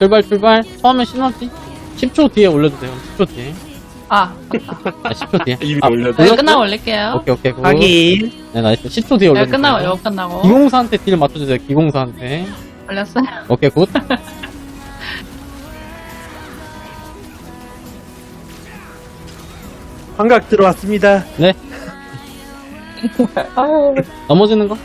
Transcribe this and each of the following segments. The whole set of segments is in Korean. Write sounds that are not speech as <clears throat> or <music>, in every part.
출발 출발 처음에 시너지 10초 뒤에 올려주세요 10초 뒤에 아, 아 10초 뒤에 <laughs> 이미 아, 올려도 여기? 끝나고 올릴게요. 오케이 오케이 굿. 확인. 네 나이스 10초 뒤에 여기 올려주세요 끝나고, 여기 끝나고. 기공사한테 딜 맞춰주세요 기공사한테 올렸어요. 오케이 굿 환각 들어왔습니다. 네. <laughs> 넘어지는 거?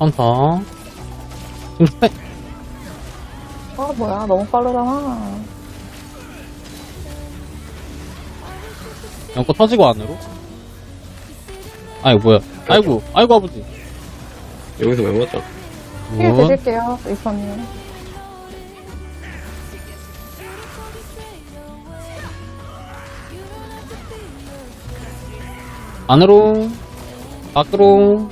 카운터. 지금 스펙. 아 뭐야 너무 빠르잖아 연거 터지고 안으로. 아이고, 뭐야. 아이고, 아이고, 아버지. 여기서 왜 맞아? 힐 굿. 드릴게요 이선님 안으로. 밖으로.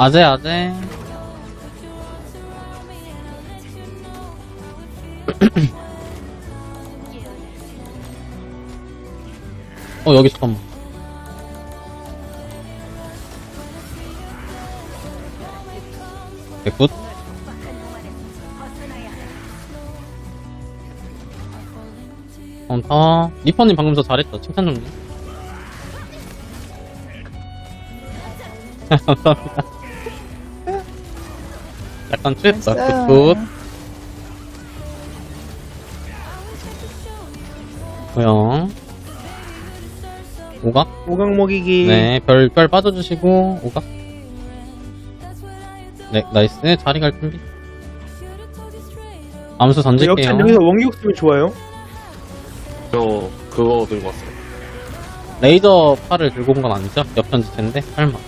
아재, 아재. <clears throat> 어, 여기 잠깐만. 오케이, 굿. 카운터. 리퍼님 방금 저 잘했죠? 칭찬 좀. 해. <laughs> 감사합니다. 약간 취했다. 굿, 굿. 고영. 오각? 오강 먹이기. 네, 별, 별 빠져주시고, 오각. 네, 나이스. 자리 갈 준비. 암수 던질게요. 역전 여기서 원격 쓰면 좋아요. 저 그거 들고 왔어요. 레이저 팔을 들고 온 건 아니죠? 옆편지 텐데? 설마.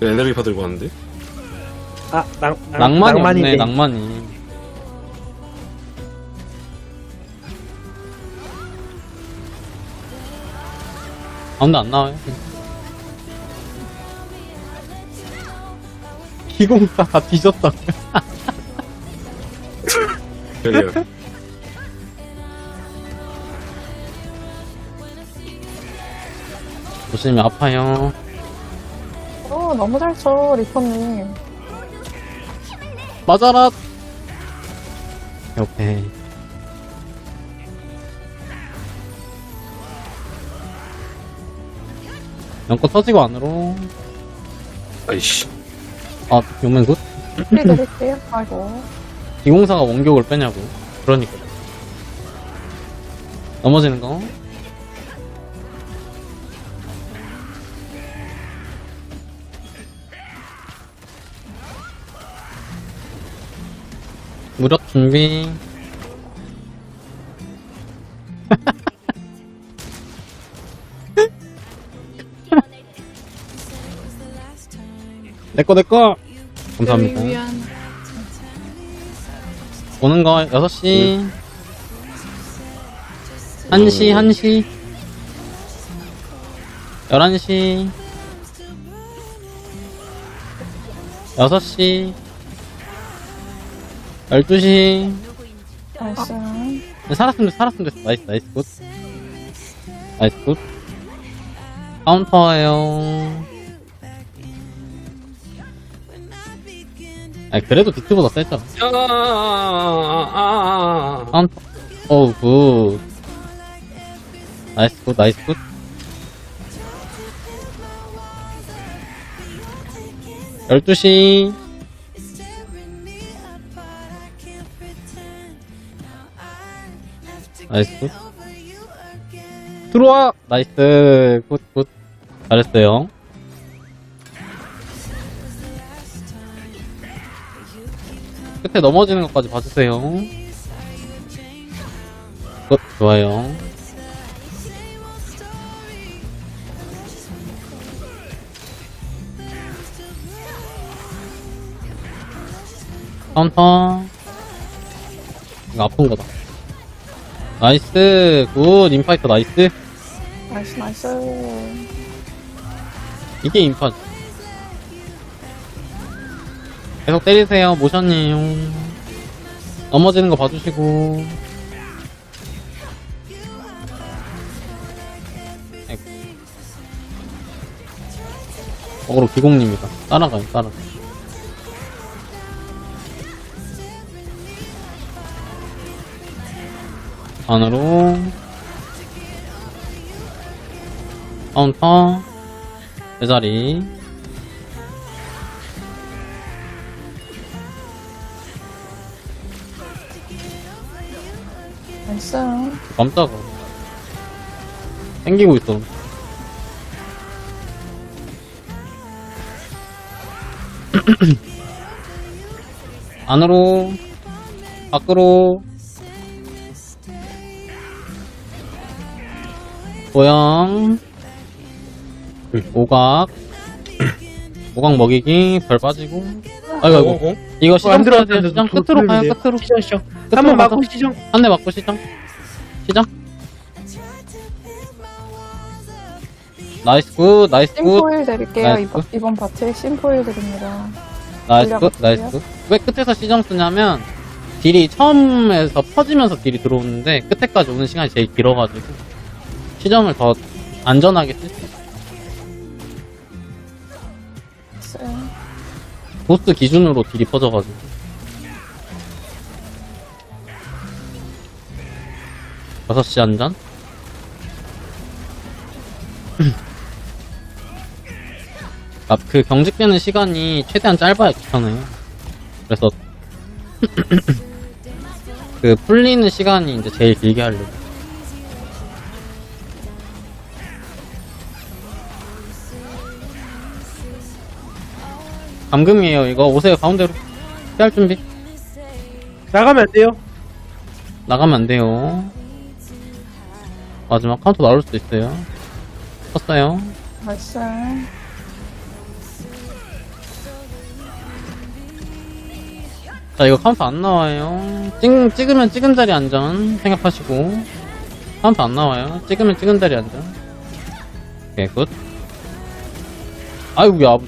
에너미파 들고 왔는데? 아, 낭, 낭, 낭만이 낭만인데. 없네, 낭만이. 가운데 안 나와요? <laughs> 기공사 뒤졌다. <laughs> 그래요. 보시면 아파요. 어 너무 잘 쳐 리퍼님 맞아라! 오케이. 연꽃 터지고 안으로. 아이씨. 아, 용맹 굿? 힐 드릴게요 아이고 기공사가 원격을 빼냐고. 그러니까. 넘어지는 거. 준비. <laughs> 내꺼, 내꺼! 감사합니다. 위안. 오는 거 6시 1시 1시 11시 6시 12시. 나이스 네, 살았으면 됐어 살았으면 됐어. 나이스 나이스 굿. 나이스 굿. 카운터에요. 아니 그래도 비트보다 세죠 아, 아, 아, 아. 카운터. 어우 굿. 나이스 굿 나이스 굿. 열두 시 나이스. 굿 들어와. 나이스. 굿굿. 잘했어요. 끝에 넘어지는 것까지 봐주세요. 굿 좋아요. 카운터 이거 아픈 거다 나이스 굿 인파이터 나이스 나이스, 나이스. 이게 인파. 계속 때리세요, 모션이에요. 넘어지는 거 봐주시고. 아이고. 어그로 기공님이다. 따라가요, 따라가. 안으로. 카운터. 제자리. 나이스. 깜짝아. 땡기고 있어. <clears throat> 안으로, 밖으로, 고양, 오각, <clears throat> 오각 먹이기, 별 빠지고, 아이고, 아이고, 어, 어? 이거 어, 시장 안 돼요. 시장 돌- 끝으로 가요. 끝으로. 시정 시정. 끝으로 한번. 맞고 시정. 한 대 맞고 시장. 시장. 나이스 굿, 나이스 굿, 심포일 드릴게요. 나이스. 이번, 이번 파트 심포일 드립니다. 나이스 굿. 나이스 굿. 왜 끝에서 시정 쓰냐면, 딜이 처음에서 퍼지면서 딜이 들어오는데, 끝에까지 오는 시간이 제일 길어가지고, 시정을 더 안전하게 쓸수 있어요. 보스 기준으로 딜이 퍼져가지고. 여섯 시 한 잔? 아, 그 경직되는 시간이 최대한 짧아야 귀찮아요. 그래서 <clears throat> 그 풀리는 시간이 이제 제일 길게 하려고. 감금이에요. 이거 오세요 가운데로. 피할 준비. 나가면 안 돼요. 나가면 안 돼요. 마지막 카운터 나올 수도 있어요. 컸어요. 나이스. 자, 이거 카운터 안 나와요. 찍, 찍으면 찍은 자리 안전 생각하시고. 카운터 안 나와요. 찍으면 찍은 자리 안전. 오케이, 굿. 아이고, 야.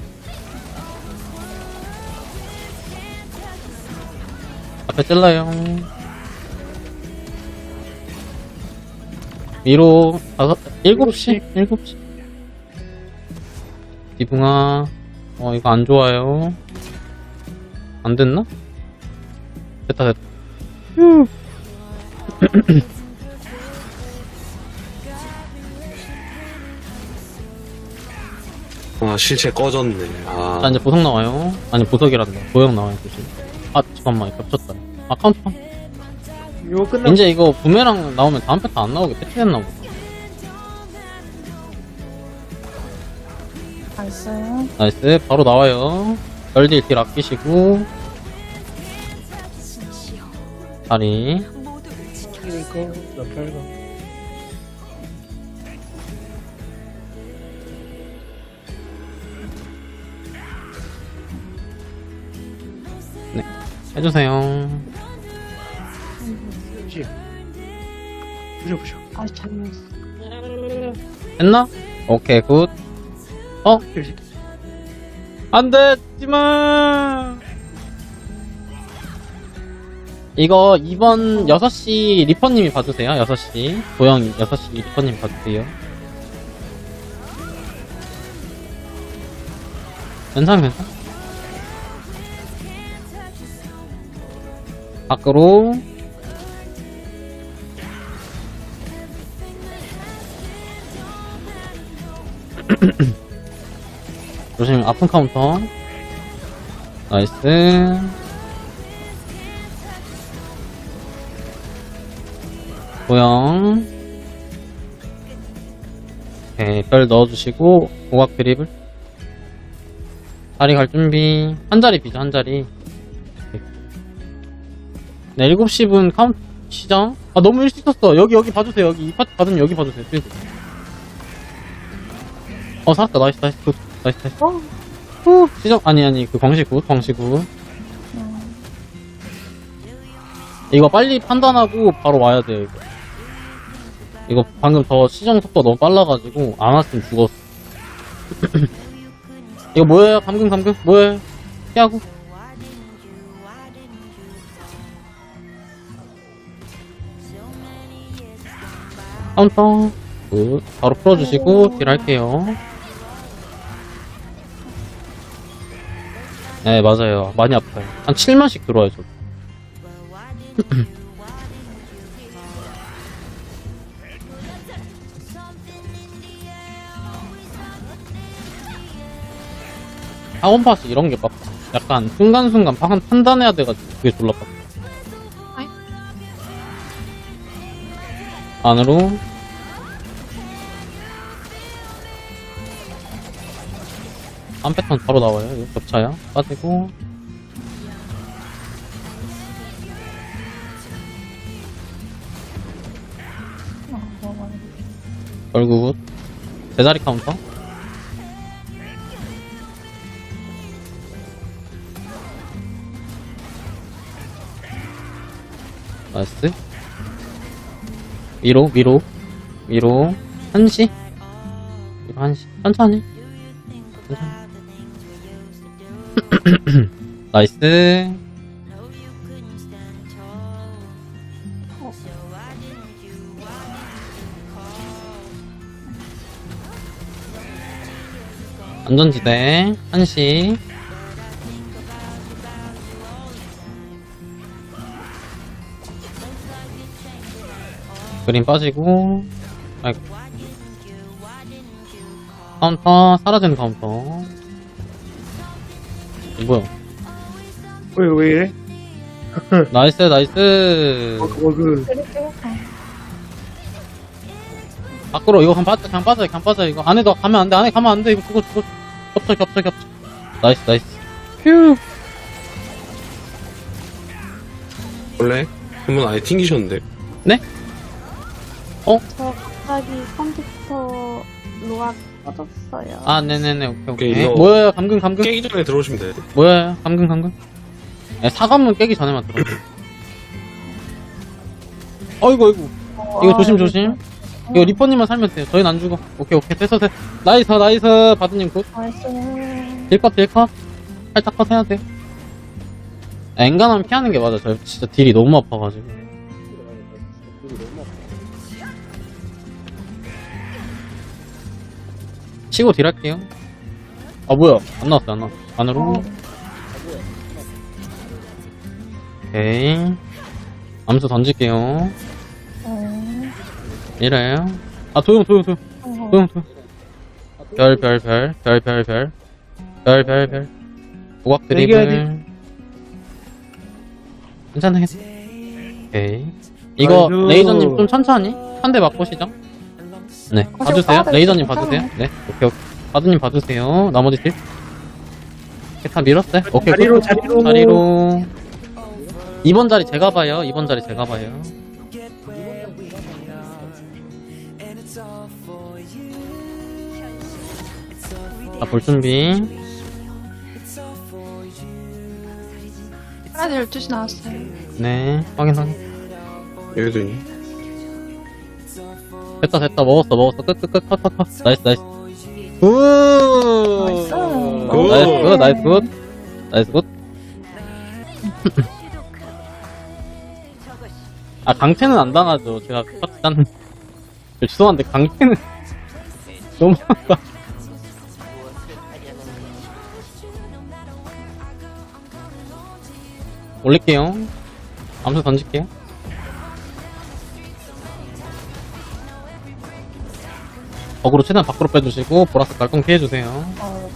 앞에 찔러요. 위로, 다섯, 일곱 시, 일곱 시. 디붕아, 어, 이거 안 좋아요. 안 됐나? 됐다 됐다 아, 실체 꺼졌네. 아, 자 이제 보석 나와요 아니 보석이란다 보역 나와요 조심 아 잠깐만 겹쳤다 아 카운터 이거 끝나. 이제 이거 부메랑 나오면 다음 패트 안 나오게 패치됐나 보다 나이스. 나이스 바로 나와요 별딜 딜 아끼시고 다리 이거 나 빨간. 해주세요 시. 부셔 부셔. 아, 참. 했나? 오케이 굿 어? 안돼 찌마 이거 이번 6시 리퍼님이 봐주세요 6시 도영 6시 리퍼님 봐주세요 괜찮아 괜찮아 밖으로. <clears throat> 조심 아픈 카운터. 나이스. 고영. 오케이 별 넣어주시고 고각 드립을. 다리 갈 준비. 한 자리 비죠 한 자리 네 7시 분 카운트 시정. 아 너무 일찍 썼어. 여기 여기 봐주세요. 여기 이 파트 받으면 여기 봐주세요. 뒤에서. 어 살았다. 나이스 나이스 굿. 나이스 나이스. 어, 후 시정. 아니 아니 그 광시 굿 광시 굿. 음, 이거 빨리 판단하고 바로 와야 돼요 이거. 이거 방금 저 시정 속도 너무 빨라가지고 안 왔으면 죽었어. <clears throat> 이거 뭐예요? 감금 감금? 뭐예요? 피하고. 카운터. 굿. 바로 풀어주시고 딜 할게요. 네 맞아요. 많이 아파요. 한 7만씩 들어와요 저. 학원파스 <clears throat> 이런 게 빡. 약간 순간순간 판, 판단해야 돼가지고 그게 졸라 빡. 안으로. 한 패턴 바로 나와요. 이거 겹차야. 빠지고. 결국 제자리 카운터. 나이스. 위로, 위로, 위로. 한시. 위로 한시. 천천히. <clears throat> 나이스. 안전지대. 한시. 그림 빠지고. 아이고. 카운터, 사라지는 카운터. 뭐야? 왜, 왜 이래? <laughs> 나이스, 나이스. 어, 어, 그, 드릴게요. 어. 밖으로 이거 그냥 빠져, 그냥 빠져, 그냥 빠져. 이거 안에 너 가면 안 돼, 안에 가면 안 돼. 이거 죽어, 죽어. 겹쳐, 겹쳐, 겹쳐. 나이스, 나이스. 휴. 원래 한번 아예 튕기셨는데. 저 갑자기 컴퓨터 로아 꺼졌어요. 아, 네네네, 오케이, 오케이. 오케이, 이거- 뭐야, 감금, 감금. 깨기 전에 들어오시면 돼요. 뭐야, 감금, 감금. 네, 사관문 깨기 전에만 들어. 어이구, 어이구. 이거 조심, 조심. 이거 리퍼님만 살면 돼요. 저희는 안 죽어. 오케이, 오케이. 됐어, 됐어. 나이스, 나이스. 바드님 굿. 나이스. 딜컷, 딜컷. 살짝 컷 해야 돼. 엔간하면 피하는 게 맞아. 저 진짜 딜이 너무 아파가지고. 치고 딜 할게요. 아, 뭐야. 안 나왔어, 안 나왔어. 안으로. 어. 오케이. 암수 던질게요. 어. 이래요. 아, 도용, 도용, 도용. 어. 도용, 도용. 별, 별, 별. 별, 별, 별. 별, 별, 별. 오각 드리블. 괜찮아, 괜찮아. 오케이. 이거, 아이고. 레이저님 좀 천천히. 한 대 맞보시죠. 네, 어, 봐주세요. 빠져, 봐주세요. 네, 오케이, 오케이. 바드님 봐주세요. 나머지 딜. 오케이, 다 밀었어요. 오케이, 자리로, 끝. 자리로. 자리로. 2번 자리 제가 봐요. 2번 자리 제가 봐요. 자, 볼 준비. 하나 12시 나왔어요. 네, 확인, 확인. 여기도 있네. 됐다, 됐다. 먹었어, 먹었어. 끝, 끝, 끝, 컷, 컷, 컷. 나이스, 나이스. 굿! 나이스. 나이스, 굿, 나이스, 굿. 나이스, 굿. <laughs> 아, 강태는 안 당하죠. 제가 파트 짠. <laughs> 죄송한데, 강태는. <laughs> 너무한다. 올릴게요. 암수 던질게요. 어그로 최대한 밖으로 빼주시고, 보라색 깔끔 피해주세요. 아이고.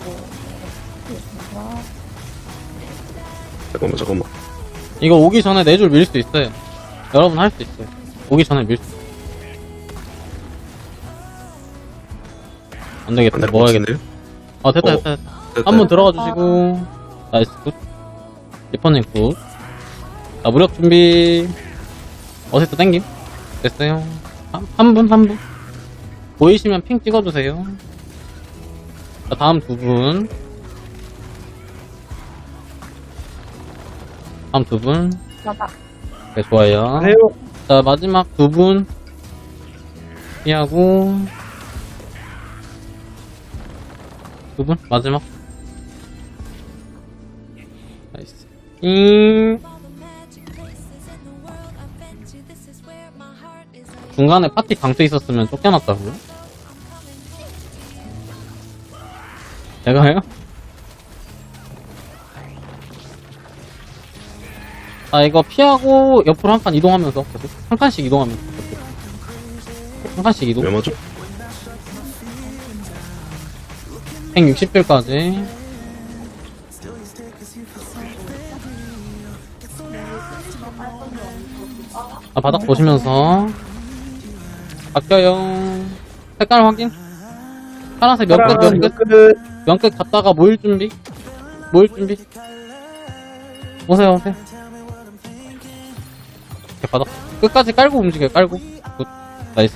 이거 잠깐만, 잠깐만. 이거 오기 전에 네 줄 밀 수 있어요. 여러분 할 수 있어요. 오기 전에 밀 수. 안 되겠다. 안될것 뭐 해야겠다. 같은데요? 아, 됐다, 어. 됐다, 됐다. 됐다. 한 번 들어가 주시고. 나이스, 굿. 리퍼님 굿. 자, 무력 준비. 어세트 땡김. 됐어요. 한, 한 분, 한 분. 보이시면 핑 찍어주세요. 자, 다음 두 분. 다음 두 분. 나다. 네, 좋아요. 자, 마지막 두 분. 피하고 두 분 마지막 나이스 잉 중간에 파티 강퇴 있었으면 쫓겨났다고요? 제가요? 아 이거 피하고 옆으로 한 칸 이동하면서 계속 한 칸씩 이동하면서 계속. 한 칸씩 이동 왜 맞죠? 160줄까지 아 바닥 보시면서 바뀌어요 색깔 확인 파란색 몇끝 몇끝 끝. 명끝 갔다가 모일 준비? 모일 준비? 오세요 오세요 이렇게 바닥 끝까지 깔고 움직여요 깔고. 굿. 나이스.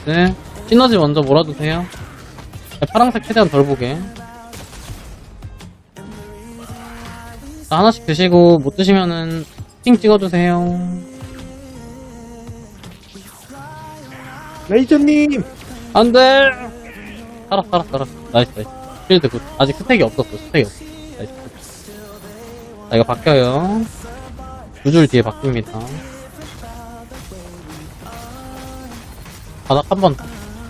시너지 먼저 몰아주세요. 네, 파란색 최대한 덜 보게. 자, 하나씩 드시고 못 드시면은 핑 찍어주세요. 레이저님. 안돼! 살아 살아 살아 나이스 나이스. 필드 굿. 아직 스택이 없었어 스택이 없어. 나이스 굿. 자 이거 바뀌어요. 두 줄 뒤에 바뀝니다. 바닥 한번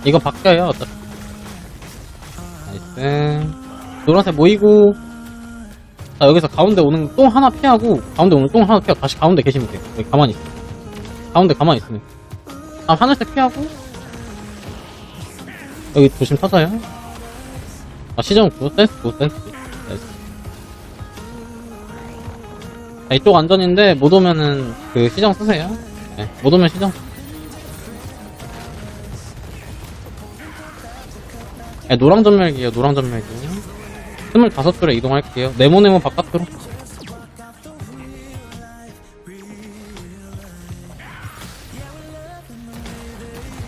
이거 바뀌어요 어차피. 나이스. 노란색 모이고. 자 여기서 가운데 오는 똥 하나 피하고 가운데 오는 똥 하나 피하고 다시 가운데 계시면 돼요. 여기 가만히 있어 가운데 가만히 있으면. 아 하늘색 피하고. 여기 조심 터져요. 아, 시정 굿, 센스 굿, 센스 굿. 나이스. 자, 이쪽 안전인데, 못 오면은, 그, 시정 쓰세요. 네, 못 오면 시정. 네, 노랑 전멸기에요, 노랑 전멸기. 25줄에 이동할게요. 네모네모 바깥으로.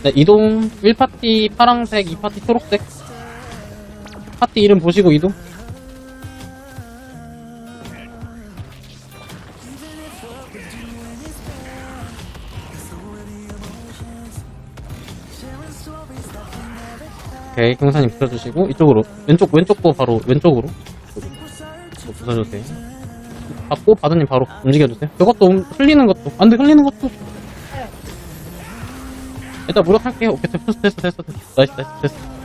네, 이동 1파티 파랑색, 2파티 초록색. 파티 이름 보시고 이동. 오케이, 경사님 붙여주시고, 이쪽으로. 왼쪽, 왼쪽도 바로, 왼쪽으로. 이거 붙여주세요. 받고, 바드님 바로 움직여주세요. 그것도, 움- 흘리는 것도. 안 돼, 흘리는 것도. 일단 무력할게요. 오케이, 됐어, 됐어, 됐어, 됐어. 나이스, 나이스, 됐어.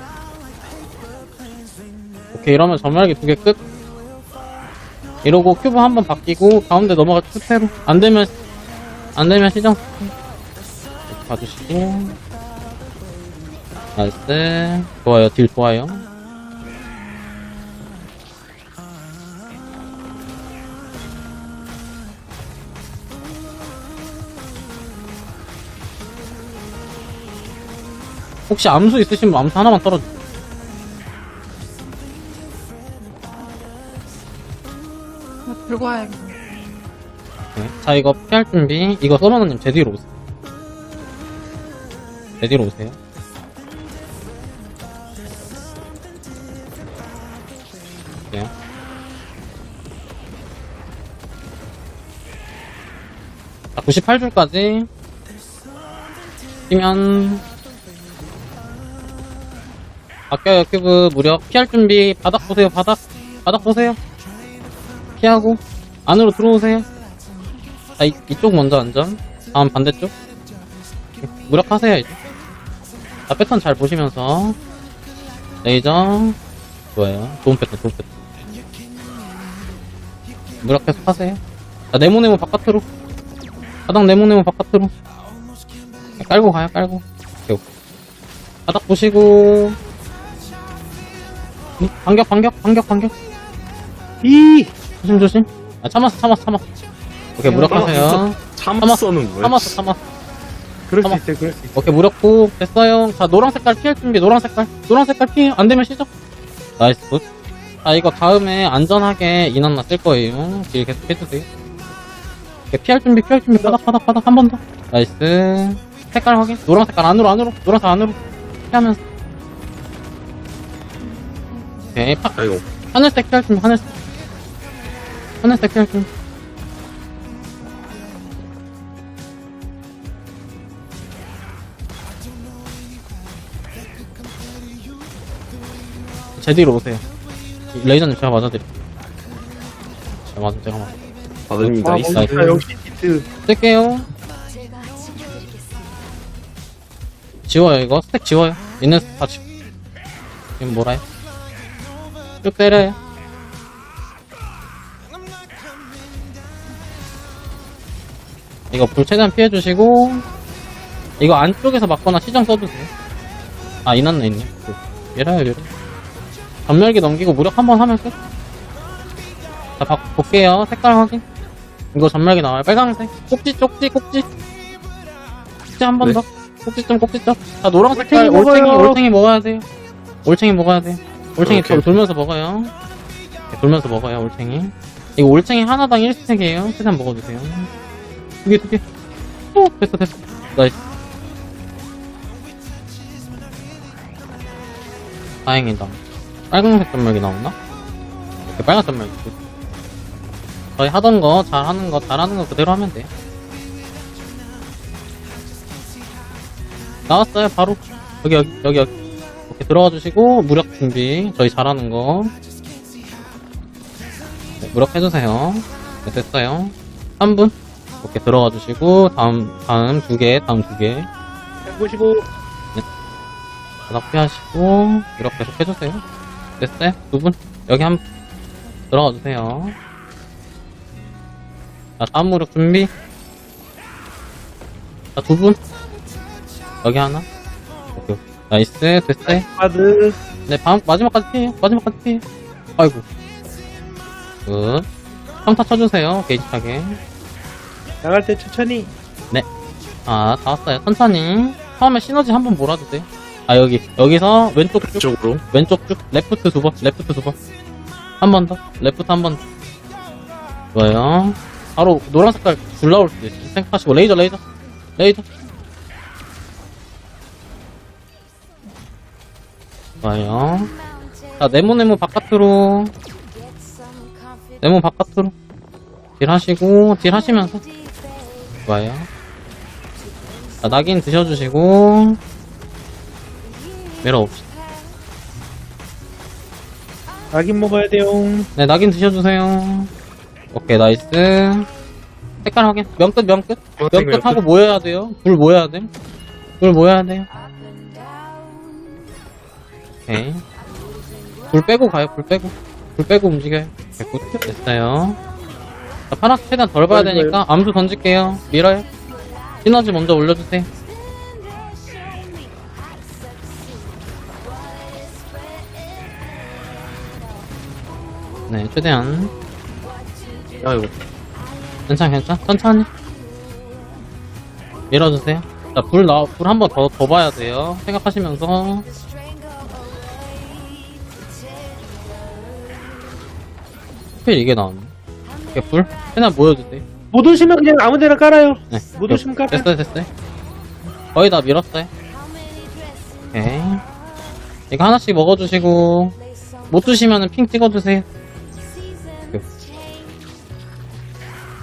오케이, 이러면 전멸기 두 개 끝. 이러고 큐브 한 번 바뀌고, 가운데 넘어가 투테로. 안 되면, 안 되면 시정. 봐주시고. 나이스. 좋아요, 딜 좋아요. 혹시 암수 있으시면 암수 하나만 떨어주세요. 들고 와야겠네. 네. 자, 이거 피할 준비. 이거 서머너님 제 뒤로 오세요. 제 뒤로 오세요. 네. 자, 98줄까지. 뛰면. 바뀌어요, 큐브. 무력. 피할 준비. 바닥 보세요, 바닥. 바닥 보세요. 피하고. 안으로 들어오세요. 자, 이, 이쪽 먼저 안전. 다음 반대쪽. 무력하세요, 이제. 자, 패턴 잘 보시면서. 레이저. 좋아요. 좋은 패턴, 좋은 패턴. 무력 계속 하세요. 자, 네모네모 바깥으로. 바닥 네모네모 바깥으로. 깔고 가요, 깔고. 오케이. 바닥 보시고. 음, 반격, 반격, 반격, 반격. 이. 조심, 조심. 아, 참았어, 참았어, 참았어. 오케이, 무력하세요. 참았어는 뭐야? 참았어, 참았어. 그럴 수 잠깐만. 있어요. 그럴 수 있어요. 오케이 무력고 됐어요 자 노란 색깔 피할 준비 노란 색깔 노란 색깔 피 안 되면 시작 나이스 굿 자 이거 다음에 안전하게 인원나 쓸 거예요 딜 계속 해주세요 오케이 피할 준비 피할 준비 바닥 바닥 바닥 한 번 더 나이스 색깔 확인 노란 색깔 안으로 안으로 노란 색깔 안으로 피하면서 오케이 파, 아이고. 하늘색 피할 준비 하늘색 하늘색 피할 준비 제 뒤로 오세요. 레이저님 제가 맞아드릴게요. 제가 맞아, 제가 맞아. 아드님 아. 나이스. 아, 역시 히트. 쓸게요. 지워요, 이거. 스택 지워요. 있는 스택 다 지워. 지금 뭐라 해? 쭉 때려요. 이거 불 최대한 피해주시고, 이거 안쪽에서 맞거나 시정 써주세요. 아, 이났네, 있네. 그, 얘라요, 얘라. 전멸기 넘기고 무력 한 번 하면 끝. 자, 바, 볼게요. 색깔 확인. 이거 전멸기 나와요. 빨강색. 꼭지, 쪽지, 꼭지. 꼭지 한번 네. 더. 꼭지점, 꼭지점. 자, 노랑 색깔. 올챙이 올챙이, 먹어요. 올챙이 먹어야 돼요. 올챙이 먹어야 돼요. 올챙이 오케이. 돌, 돌면서 먹어요. 네, 돌면서 먹어요, 올챙이. 이거 올챙이 하나당 1스택이에요. 최대한 먹어주세요. 두 개, 두 개. 오, 됐어, 됐어. 나이스. 다행이다. 빨간색 전멸기 나오나? 이렇게 빨간 전멸기. 저희 하던 거, 잘하는 거, 잘하는 거 그대로 하면 돼. 나왔어요, 바로. 여기, 여기, 여기, 여기. 이렇게 들어가 주시고, 무력 준비. 저희 잘하는 거. 네, 무력 해주세요. 네, 됐어요. 3분. 이렇게 들어가 주시고, 다음, 다음 두 개, 다음 두 개. 보시고 바닥 피하시고, 이렇게 계속 해주세요. 됐어요? 두 분. 여기 한, 들어가 주세요. 자, 다음 무력 준비. 자, 두 분. 여기 하나. 오케이. 나이스, 됐어요. 바드 네, 방, 마지막까지 피해요. 마지막까지 피해요. 아이고. 굿. 평타 쳐주세요. 게이지 타게. 나갈 때 천천히. 아, 다 왔어요. 천천히. 처음에 시너지 한 번 몰아주세요. 아, 여기. 여기서 왼쪽 쭉. 이쪽으로. 왼쪽 쭉. 레프트 두 번. 레프트 두 번. 한 번 더. 레프트 한 번 더. 좋아요. 바로 노란 색깔 줄 나올 있어. 생각하시고. 레이저, 레이저. 레이저. 좋아요. 자, 네모네모 바깥으로. 네모 바깥으로. 딜 하시고, 딜 하시면서. 좋아요. 자, 낙인 드셔주시고. 밀어봅시다. 낙인 먹어야 돼요. 네, 낙인 드셔주세요. 오케이, 나이스. 색깔 확인. 명끝, 명끝. 명끝 하고 모여야 돼요. 불 모여야 돼. 불 모여야 돼요. 오케이. 불 빼고 가요, 불 빼고. 불 빼고 움직여요. 됐어요. 자, 파란색 최대한 덜 봐야 되니까 암수 던질게요. 밀어요. 시너지 먼저 올려주세요. 네, 최대한. 아이고. 괜찮, 괜찮. 천천히. 밀어주세요. 자, 불 나, 불 한 번 더, 더 봐야 돼요. 생각하시면서. 하필 이게 나왔네. 이렇게 불? 최대한 모여주세요. 못 오시면 그냥 아무 데나 깔아요. 네. 못 오시면 깔아요. 됐어요, 됐어요. 거의 다 밀었어요. 오케이. 이거 하나씩 먹어주시고, 못 드시면은 핑 찍어주세요. 오케이.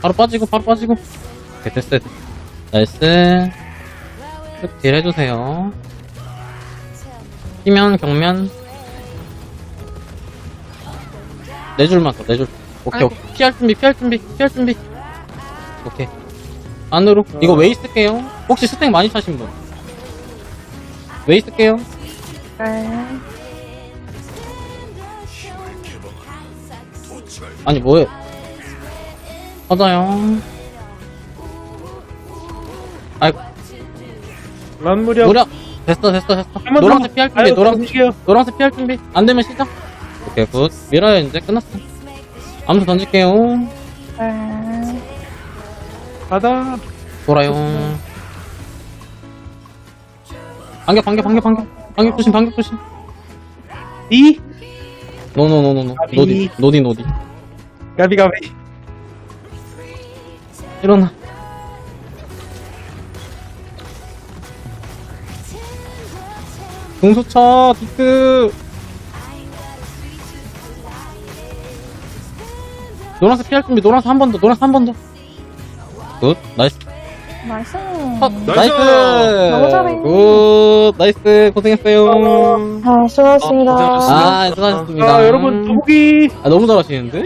바로 빠지고, 바로 빠지고. 오케이, 됐어요. 됐어요. 나이스. 쭉딜 해주세요. 피면, 경면. 네 줄만 더, 네 줄. 오케이, 아이고. 오케이. 피할 준비, 피할 준비, 피할 준비. 오케이. 안으로. 이거 웨이 쓸게요. 혹시 스택 많이 차신 분? 웨이 쓸게요. 네. 아니, 뭐해. 맞아요. 아이고, 란무력. 무력. 됐어, 됐어, 됐어. 한번 더. 피할 준비, 아유, 노란색, 움직여요. 노란색 피할 준비. 안 되면 시작. 오케이, 굿. 밀어요, 이제. 끝났어. 암수 던질게요. 네. 바다. 돌아요. 반격, 반격, 반격, 반격. 반격 조심, 반격 조심. 이. 노노노노노. 아비. 노디, 노디, 노디. 가비 가비. 일어나. 공수쳐, 디크. 노란색 피할 준비, 노란색 한 번 더, 노란색 한 번 더. 굿, 나이스. 나이스. 컷! 나이스! 나이스! 너무 잘해. 굿! 나이스! 고생했어요. 아, 수고하셨습니다. 아, 고생하셨습니다. 아, 수고하셨습니다. 자, 여러분, 더보기. 아, 너무 잘하시는데?